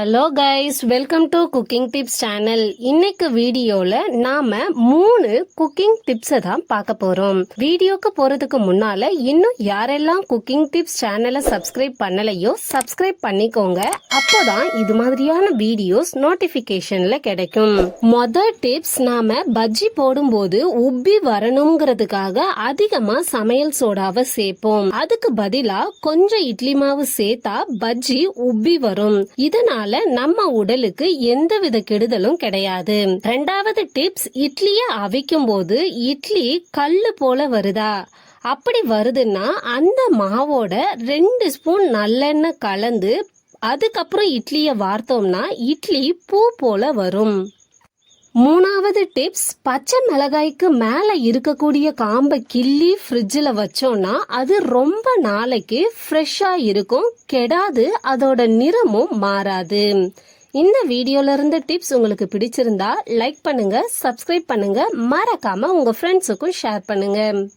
Hello guys welcome to cooking tips channel இன்னைக்கு வீடியோல நாம மூணு குக்கிங் டிப்ஸை தான் பார்க்க போறோம். வீடியோக்கு போறதுக்கு முன்னால இன்னும் யாரெல்லாம் குக்கிங் டிப்ஸ் சேனலை சப்ஸ்கிரைப் பண்ணலையோ சப்ஸ்கிரைப் பண்ணிக்கோங்க. அப்போதான் இது மாதிரியான வீடியோஸ் நோட்டிபிகேஷன்ல கிடைக்கும். மொதல் டிப்ஸ் நாம பஜ்ஜி போடும்போது உப்பி வரணுங்கிறதுக்காக அதிகமா சமையல் சோடாவை சேர்ப்போம் அதுக்கு பதிலா கொஞ்சம் இட்லி மாவு சேர்த்தா பஜ்ஜி உப்பி வரும். இதனால் நம்ம உடலுக்கு எந்தவித கெடுதலும் கிடையாது. ரெண்டாவது டிப்ஸ் இட்லிய அவிக்கும் போது இட்லி கல்லு போல வருதா? அப்படி வருதுன்னா அந்த மாவோட ரெண்டு ஸ்பூன் நல்லெண்ணெய் கலந்து அதுக்கப்புறம் இட்லியை வார்த்தோம்னா இட்லி பூ போல வரும். மூணாவது டிப்ஸ் பச்சை மிளகாய்க்கு மேல இருக்கக்கூடிய காம்பை கிள்ளி ஃப்ரிட்ஜில் வச்சோம்னா அது ரொம்ப நாளைக்கு ஃப்ரெஷ்ஷா இருக்கும் கெடாது அதோட நிறமும் மாறாது. இந்த வீடியோல இருந்த டிப்ஸ் உங்களுக்கு பிடிச்சிருந்தா லைக் பண்ணுங்க சப்ஸ்கிரைப் பண்ணுங்க மறக்காம உங்க ஃப்ரெண்ட்ஸுக்கும் ஷேர் பண்ணுங்க.